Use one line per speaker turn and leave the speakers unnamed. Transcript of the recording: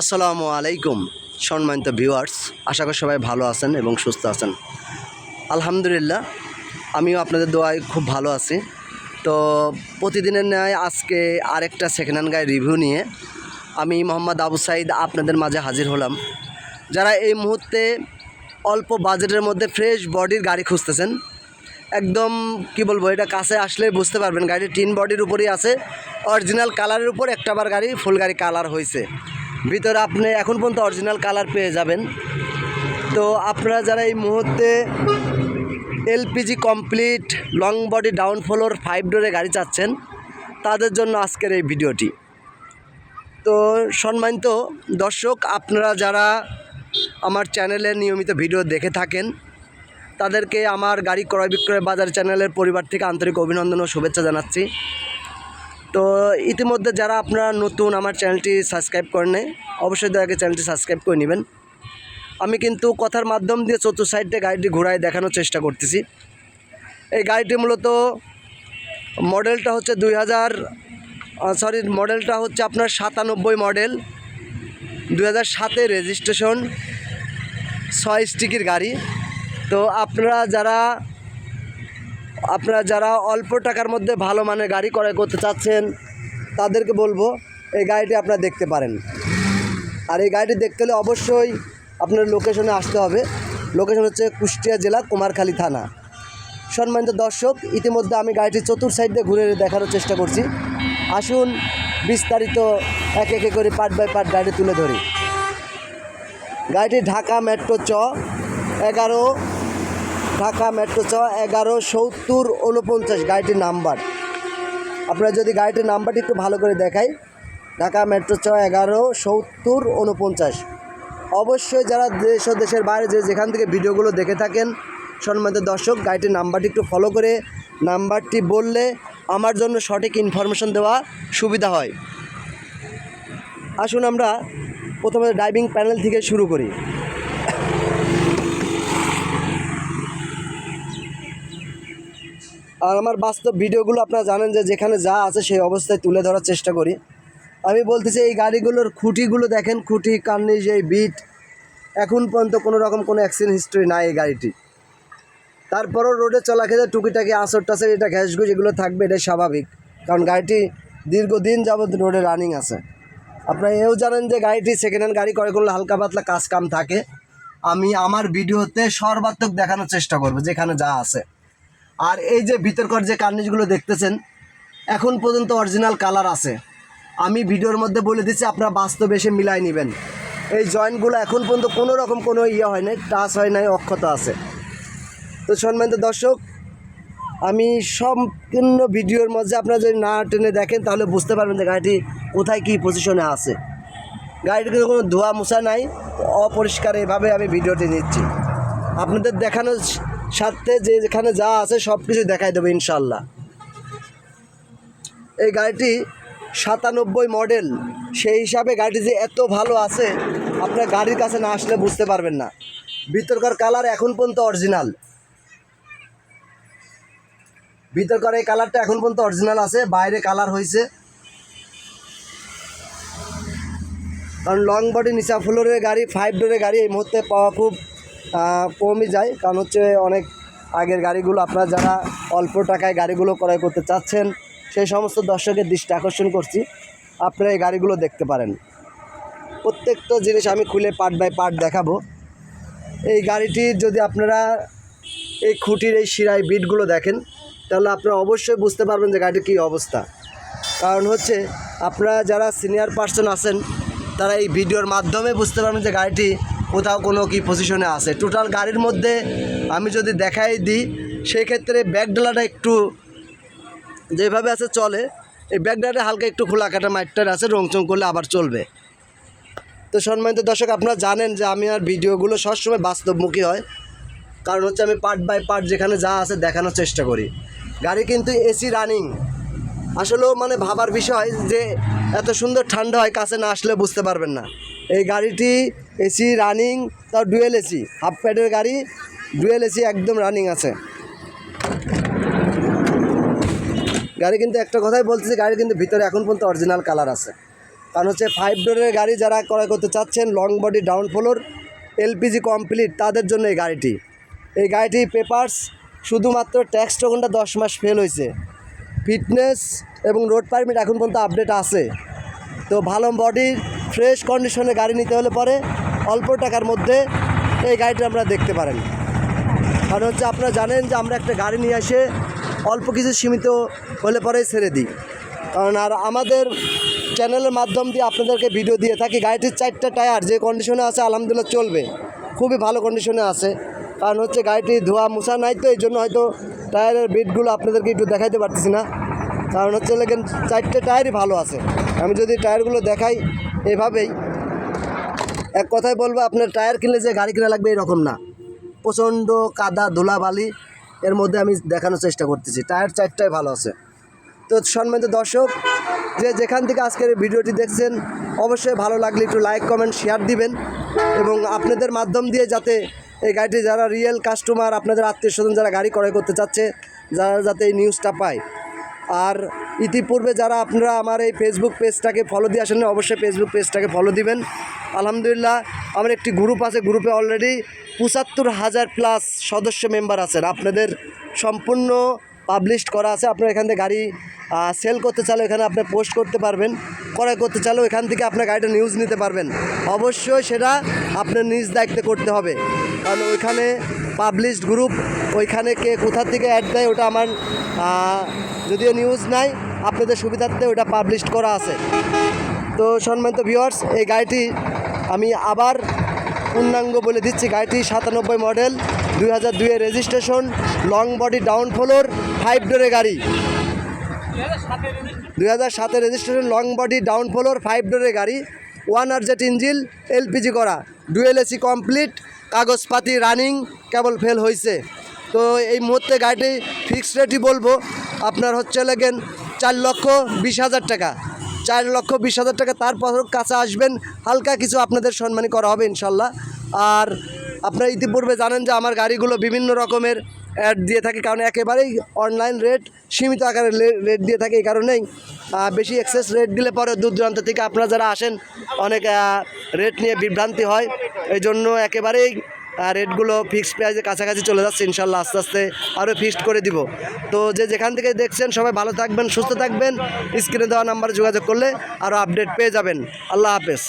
আসসালামু আলাইকুম, সম্মানিত ভিউয়ার্স, আশা করি সবাই ভালো আছেন এবং সুস্থ আছেন। আলহামদুলিল্লাহ, আমিও আপনাদের দোয়ায় খুব ভালো আছি। তো প্রতিদিনের ন্যায় আজকে আরেকটা সেকেন্ড হ্যান্ড গাড়ি রিভিউ নিয়ে আমি মোহাম্মদ আবু সাইদ আপনাদের মাঝে হাজির হলাম। যারা এই মুহূর্তে অল্প বাজেটের মধ্যে ফ্রেশ বডির গাড়ি খুঁজতেছেন, একদম কি বলব, এটা কাছে আসলে বুঝতে পারবেন গাড়ির টিন বডির উপরেই আছে অরিজিনাল কালারের উপর একটা বার গাড়ি ফুল গাড়ি কালার হয়েছে ভিতরে আপনি এখন পর্যন্ত অরিজিনাল কালার পেয়ে যাবেন। তো আপনারা যারা এই মুহূর্তে LPG complete long body down floor five ডোরে গাড়ি চাচ্ছেন, তাদের জন্য আজকের এই ভিডিওটি। তো সম্মানিত দর্শক, আপনারা যারা আমার চ্যানেলে নিয়মিত ভিডিও দেখে থাকেন, তাদেরকে আমার গাড়ি ক্রয় বিক্রয় বাজার চ্যানেলের পরিবার থেকে আন্তরিক অভিনন্দন ও শুভেচ্ছা জানাচ্ছি। তো ইতিমধ্যে যারা আপনারা নতুন আমার চ্যানেলটি সাবস্ক্রাইব করেন অবশ্যই দয়া করে চ্যানেলটি সাবস্ক্রাইব করে নেবেন। আমি কিন্তু কথার মাধ্যম দিয়ে চতুর্থ সাইডে গাড়িটি ঘোরায় দেখানোর চেষ্টা করতেছি। এই গাড়িটি মূলত মডেলটা হচ্ছে দুই হাজার সরি মডেলটা হচ্ছে আপনার সাতানব্বই মডেল, দুই হাজার সাতে রেজিস্ট্রেশন ছয় স্টিকির গাড়ি। তো আপনারা যারা আপনারা যারা অল্প টাকার মধ্যে ভালো মানের গাড়ি ক্রয় করতে চাচ্ছেন, তাদেরকে বলব, এই গাড়িটি আপনারা দেখতে পারেন। আর এই গাড়িটি দেখতে হলে অবশ্যই আপনার লোকেশনে আসতে হবে। লোকেশন হচ্ছে কুষ্টিয়া জেলা, কুমারখালী থানা। সম্মানিত দর্শক, ইতিমধ্যে আমি গাড়িটি চতুর সাইড দিয়ে ঘুরে দেখানোর চেষ্টা করছি। আসুন, বিস্তারিত এক একে করে পার্ট বাই পার্ট গাড়ি তুলে ধরি। গাড়িটি ঢাকা মেট্রো চ এগারো ঢাকা মেট্রো চ এগারো সত্তর উনপঞ্চাশ গাড়িটির নাম্বার। আপনারা যদি গাড়িটির নাম্বারটি একটু ভালো করে দেখাই, ঢাকা মেট্রো চ এগারো সত্তর উনপঞ্চাশ অবশ্যই যারা দেশ ও দেশের বাইরে যে যেখান থেকে ভিডিওগুলো দেখে থাকেন, সম্মানিত দর্শক, গাড়িটির নাম্বারটি একটু ফলো করে নাম্বারটি বললে আমার জন্য সঠিক ইনফরমেশন দেওয়া সুবিধা হয়। আসুন আমরা প্রথমে ড্রাইভিং প্যানেল থেকে শুরু করি। আর আমার বাস্তব ভিডিওগুলো আপনারা জানেন যে যেখানে যা আছে সেই অবস্থায় তুলে ধরার চেষ্টা করি। আমি বলতেছি এই গাড়িগুলোর খুঁটিগুলো দেখেন, খুঁটি কার্নিশ এই বিট এখন পর্যন্ত কোনো রকম কোনো অ্যাক্সিডেন্ট হিস্ট্রি নাই এই গাড়িটি। তারপরও রোডে চলা খেতে টুকিটাকি আসর টাসর, এটা ঘ্যাস ঘুষ এগুলো থাকবে, এটাই স্বাভাবিক। কারণ গাড়িটি দীর্ঘদিন যাবৎ রোডে রানিং আছে। আপনারা এও জানেন যে গাড়িটি সেকেন্ড হ্যান্ড গাড়ি করে করলে হালকা পাতলা কাজ কাম থাকে। আমি আমার ভিডিওতে সর্বাত্মক দেখানোর চেষ্টা করব, যেখানে যা আছে। আর এই যে ভিতরকার যে কার্নিশগুলো দেখতেছেন, এখন পর্যন্ত অরিজিনাল কালার আছে। আমি ভিডিওর মধ্যে বলে দিচ্ছি, আপনারা বাস্তবে এসে মিলাই নেবেন। এই জয়েন্টগুলো এখন পর্যন্ত কোনো রকম কোনো ইয়ে হয় নাই, টাচ হয় নাই, অক্ষত আছে। তো সম্মানিত দর্শক, আমি সম্পূর্ণ ভিডিওর মধ্যে আপনারা যদি না টেনে দেখেন, তাহলে বুঝতে পারবেন যে গাড়িটি কোথায় কী পজিশনে আছে। গাড়িটির কিন্তু কোনো ধোয়া মোছা নাই অপরিষ্কার এভাবে আমি ভিডিওটি নিচ্ছি। আপনাদের দেখানোর সাথে যে যেখানে যা আছে সব কিছু দেখাই দেবো ইনশাল্লাহ। এই গাড়িটি সাতানব্বই মডেল, সেই হিসাবে গাড়িটি যে এত ভালো আছে, আপনার গাড়ির কাছে না আসলে বুঝতে পারবেন না। ভিতরকার কালার এখন পর্যন্ত অরিজিনাল। ভিতরকার এই কালারটা এখন পর্যন্ত অরিজিনাল আছে, বাইরে কালার হয়েছে। কারণ লং বডি নিচা ফ্লোরের গাড়ি ফাইভ ডোরের গাড়ি এই মুহূর্তে পাওয়া খুব কমই যায়। কারণ হচ্ছে অনেক আগের গাড়িগুলো আপনারা যারা অল্প টাকায় গাড়িগুলো ক্রয় করতে চাচ্ছেন, সেই সমস্ত দর্শকের দৃষ্টি আকর্ষণ করছি। আপনারা এই গাড়িগুলো দেখতে পারেন। প্রত্যেকটা জিনিস আমি খুলে পার্ট বাই পার্ট দেখাবো। এই গাড়িটির যদি আপনারা এই খুঁটির এই শিরায় বিটগুলো দেখেন, তাহলে আপনারা অবশ্যই বুঝতে পারবেন যে গাড়িটির কী অবস্থা। কারণ হচ্ছে আপনারা যারা সিনিয়র পার্সন আছেন, তারা এই ভিডিওর মাধ্যমে বুঝতে পারবেন যে গাড়িটি কোথাও কোনো কি পজিশনে আছে। টোটাল গাড়ির মধ্যে আমি যদি দেখাই দিই সেই ক্ষেত্রে ডালাটা একটু যেভাবে আছে চলে, এই ব্যাক ডালাটা হালকা একটু খোলা কাটা মাইটটার আছে, রংচং করলে আবার চলবে। তো সম্মানিত দর্শক, আপনারা জানেন যে আমি আর ভিডিওগুলো সবসময় বাস্তবমুখী হয়। কারণ হচ্ছে আমি পার্ট বাই পার্ট যেখানে যা আছে দেখানোর চেষ্টা করি। গাড়ি কিন্তু এসি রানিং আসলেও মানে ভাবার বিষয় যে এত সুন্দর ঠান্ডা হয়, কাছে না আসলে বুঝতে পারবেন না। এই গাড়িটি এসি রানিং, তাও ডুয়েল এসি, হাফ প্যাডের গাড়ি, ডুয়েল এসি একদম রানিং আছে। গাড়ি কিন্তু একটা কথাই বলতেছি, গাড়ি কিন্তু ভিতরে এখন পর্যন্ত অরিজিনাল কালার আছে। কারণ হচ্ছে ফাইভ ডোরের গাড়ি যারা ক্রয় করতে চাচ্ছেন long body down floor LPG complete তাদের জন্য এই গাড়িটি। এই গাড়িটি পেপার্স শুধুমাত্র ট্যাক্স টোকনটা দশ মাস ফেল হয়েছে। ফিটনেস এবং রোড পারমিট এখন পর্যন্ত আপডেট আছে। তো ভালো বডি ফ্রেশ কন্ডিশনে গাড়ি নিতে হলে পরে অল্প টাকার মধ্যে এই গাড়িটা আমরা দেখতে পারেন। কারণ হচ্ছে আপনারা জানেন যে আমরা একটা গাড়ি নিয়ে এসে অল্প কিছু সীমিত হলে পরেই ছেড়ে দিই। কারণ আর আমাদের চ্যানেলের মাধ্যম দিয়ে আপনাদেরকে ভিডিও দিয়ে থাকি, গাড়িটির চারটা টায়ার যে কন্ডিশনে আছে, আলহামদুলিল্লাহ চলবে। খুবই ভালো কন্ডিশনে আছে। কারণ হচ্ছে গাড়িটি ধোয়া মোছা নাই তো, এই জন্য হয়তো টায়ারের বিটগুলো আপনাদেরকে একটু দেখাইতে পারতেছি না। কারণ হচ্ছে লেগেন, চারটে টায়ারই ভালো আছে। আমি যদি টায়ারগুলো দেখাই এভাবেই এক কথায় বলব, আপনার টায়ার কিনলে যে গাড়ি কিনা লাগবে এরকম না। প্রচণ্ড কাদা, ধুলাবালি, এর মধ্যে আমি দেখানোর চেষ্টা করতেছি। টায়ার চারটাই ভালো আছে। তো সম্মানিত দর্শক, যে যেখান থেকে আজকের ভিডিওটি দেখছেন, অবশ্যই ভালো লাগলে একটু লাইক কমেন্ট শেয়ার দিবেন এবং আপনাদের মাধ্যম দিয়ে যাতে এই গাড়িটি যারা রিয়েল কাস্টমার আপনাদের আত্মীয় স্বজন যারা গাড়ি ক্রয় করতে চাচ্ছে, যারা যাতে এই নিউজটা পায়। আর ইতিপূর্বে যারা আপনারা আমার এই ফেসবুক পেজটাকে ফলো দিয়ে আসেন অবশ্যই ফেসবুক পেজটাকে ফলো দিবেন। আলহামদুলিল্লাহ, আমার একটি গ্রুপ আছে গ্রুপে অলরেডি পঁচাত্তর হাজার প্লাস সদস্য মেম্বার আছেন। আপনাদের সম্পূর্ণ পাবলিশড করা আছে। আপনারা এখান থেকে গাড়ি সেল করতে চাইলে এখানে আপনি পোস্ট করতে পারবেন, ক্রয় করতে চাইলেও এখান থেকে আপনার গাড়িটা নিউজ নিতে পারবেন। অবশ্যই সেটা আপনার নিজ দায়িত্বে করতে হবে। কারণ ওইখানে পাবলিশড গ্রুপ ওইখানে কে কোথা থেকে অ্যাড দেয় ওটা আমার যদিও নিউজ নাই আপনাদের সুবিধার্থে ওটা পাবলিশ করা আছে। তো সম্মানিত ভিউয়ার্স এই গাড়িটি আমি আবার পূর্ণাঙ্গ বলে দিচ্ছি। গাড়িটি সাতানব্বই মডেল দুই হাজার দুইয়ের registration long body down floor five ডোরের গাড়ি। দুই হাজার সাতের registration long body down floor five ডোরের গাড়ি। One R Z engine LPG করা। ডুয়েল এসি কমপ্লিট কাগজপাতি রানিং কেবল ফেল হয়েছে তো এই মুহূর্তে গাড়িটি ফিক্সড রেটই বলব। আপনার হচ্ছে লাগেন চার লক্ষ বিশ হাজার টাকা। চার লক্ষ বিশ হাজার টাকা, তারপর কাছে আসবেন, হালকা কিছু আপনাদের সম্মানী করা হবে ইনশাল্লাহ। আর আপনারা ইতিপূর্বে জানেন যে আমার গাড়িগুলো বিভিন্ন রকমের অ্যাড দিয়ে থাকে, কারণ একেবারেই অনলাইন রেট সীমিত আকারে রেট দিয়ে থাকে এই কারণেই। বেশি এক্সেস রেট দিলে পরে দূর দূরান্ত থেকে আপনারা যারা আসেন, অনেক রেট নিয়ে বিভ্রান্তি হয়। এই জন্য একেবারেই রেটগুলো ফিক্সড প্রাইসে কাছাকাছি চলে যাচ্ছে, ইনশাল্লাহ আস্তে আস্তে আরও ফিক্সড করে দিব। তো যে যেখান থেকে দেখছেন, সবাই ভালো থাকবেন, সুস্থ থাকবেন। স্ক্রিনে দেওয়া নাম্বারে যোগাযোগ করলে আরও আপডেট পেয়ে যাবেন। আল্লাহ হাফেজ।